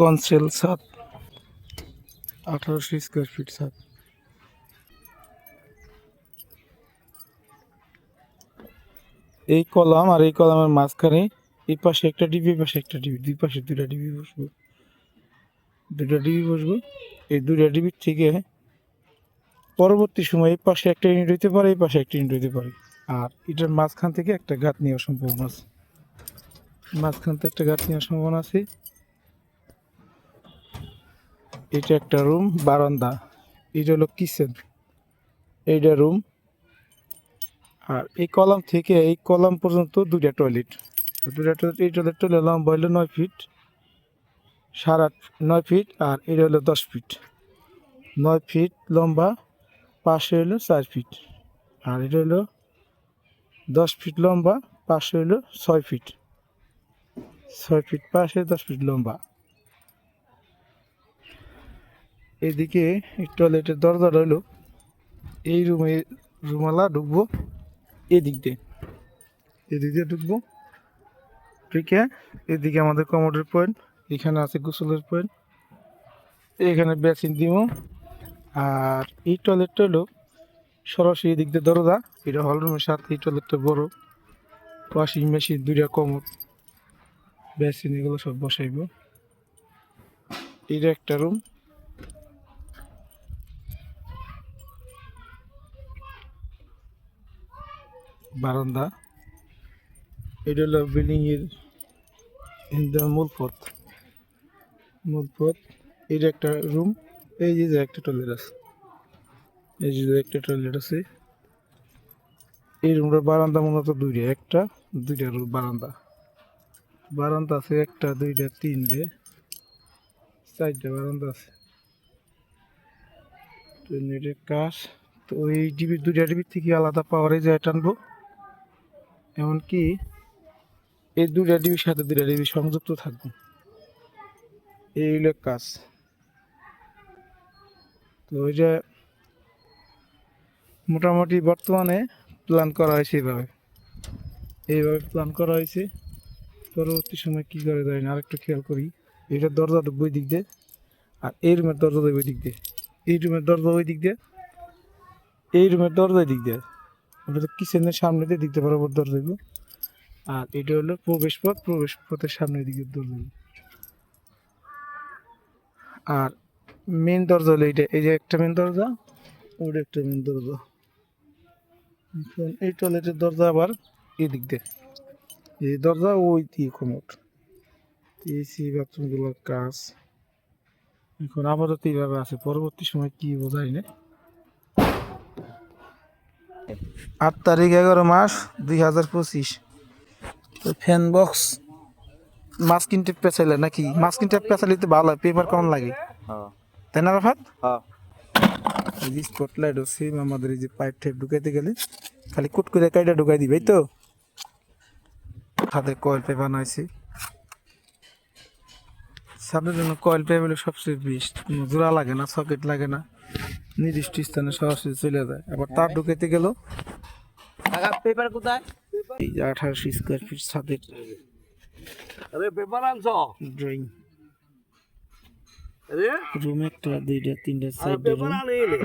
Conceal ছাদ আঠারোশো square fit ছাদ এই কলাম আর এই কলামের মাঝখানে এই পাশে একটা ডিবি পাশে একটা ডিবি, দুই পাশে দুটা ডিবি বসবো। দুটা ডিবি বসবো। এই দুটা ডিবির থেকে পরবর্তী সময় এই পাশে একটা ইউনিট হইতে পারে, এই পাশে একটা ইউনিট হইতে পারে। আর এটার মাঝখান থেকে একটা গাঁত নেওয়ার সম্ভাবনা আছে। মাঝখান থেকে একটা গাঁত নেওয়ার সম্ভাবনা আছে। এটা একটা রুম, বারান্দা। এটা হলো কিচেন। এইটা রুম। আর এই কলাম থেকে এই কলাম পর্যন্ত দুইটা টয়লেট। দুইটা টয়লেট, এই টয়লেট টয়লেট লম্বা হলো নয় ফিট, সাড়ে আট, নয় ফিট, আর এটা হলো দশ ফিট। নয় ফিট লম্বা, পাশে হলো চার ফিট। আর এটা হলো দশ ফিট লম্বা, পাশে হলো ছয় ফিট। ছয় ফিট পাশে, দশ ফিট লম্বা। এদিকে টয়লেটের দরজা রইল এই রুমে রুমালা ঢুকবো, এদিক দিয়ে। এদিক দিয়ে ঢুকবো। ঠিক আছে? এদিকে আমাদের কমোডের পয়েন্ট, এখানে আছে গোসলের পয়েন্ট, এখানে বেসিন দিব আর এই টয়লেটটা হলো সরাসরি এদিক দিয়ে দরজা, এটা হল রুমের সাথে এই টয়লেটটা বড়। ওয়াশিং মেশিন দুইটা কমোড, বেসিন এগুলো সব বসাইব। এটা একটা রুম। বারান্দা। এটা হলো বিল্ডিং এর মূল পথ। মূল পথ এটা একটা রুম এই যে একটা টয়লেট আছে। এই যে একটা টয়লেট আছে, এই রুমটার বারান্দা মূলত দুইটা, একটা, দুইটা রুম বারান্দা। বারান্দা আছে, একটা, দুইটা, তিনটে, চারটে বারান্দা আছে। কাজ, তো ওই ডিবি, দুইটা ডিবির থেকে আলাদা পাওয়ারে যায় টানবো। এমনকি এই দুইটা ডিবির সাথে দুইটা ডিবি সংযুক্ত থাকবে। এই হলো কাজ। তো ওই যে মোটামুটি বর্তমানে প্ল্যান করা হয়েছে এইভাবে। এইভাবে প্ল্যান করা হয়েছে। পরবর্তী সময় কী করে যায় না, আরেকটু খেয়াল করি। এইটার দরজা ওই দিক দিয়ে। আর এই রুমের দরজা ওই দিক দিয়ে। এই রুমের দরজা ওই দিক দিয়ে। এই রুমের দরজা দিক দিয়ে। কিচেনের সামনে দিয়ে দিয়ে বরাবর দরজা আর এটা হলো প্রবেশ পথ প্রবেশ পথের সামনের দিকে দরজা। আর মেন দরজা হলো এইটা। এই যে একটা মেন দরজা ওটা একটা মেন দরজা। এখন এই টয়লেটের দরজা আবার এদিক দিয়ে। এই দরজা ওই দিয়ে কমোট এসি বাথরুমগুলোর কাজ এখন আপাতত এইভাবে আছে। পরবর্তী সময় কি বোঝাই না। আট তারিখ এগারো মাস দুই হাজার পঁচিশ। তো ফ্যান বক্স মাছ কিনতে পেঁচাইলে নাকি? মাছ কিনতে পেঁচাইলে তো ভালো হয় পেপার কেমন লাগে? হ্যাঁ। তাই না রাফাত? হ্যাঁ। এই যে স্পটলাইট সেম আমাদের এই যে পাইপ টাইপ ঢুকাইতে গেলে খালি কুট করে কাইটা ঢুকাই দিবে তো? হাতে কয়েল পেপার বানাইছি সাদের জন্য কয়েল পেপার হলো সবচেয়ে বেস্ট জোড়া লাগে না সকেট লাগে না। নির্দিষ্ট স্থানে সরাসরি চলে যায়। আবার তার ঢুকেতে গেল। পেপার কোথায়? এই যে আঠারোশো স্কোয়ার ফিট ছাদের আরে পেপার আনছ? ড্রয়িং। আরে? রুম একটা দুইটা তিনটা সাইড পেপার রুম আনিলে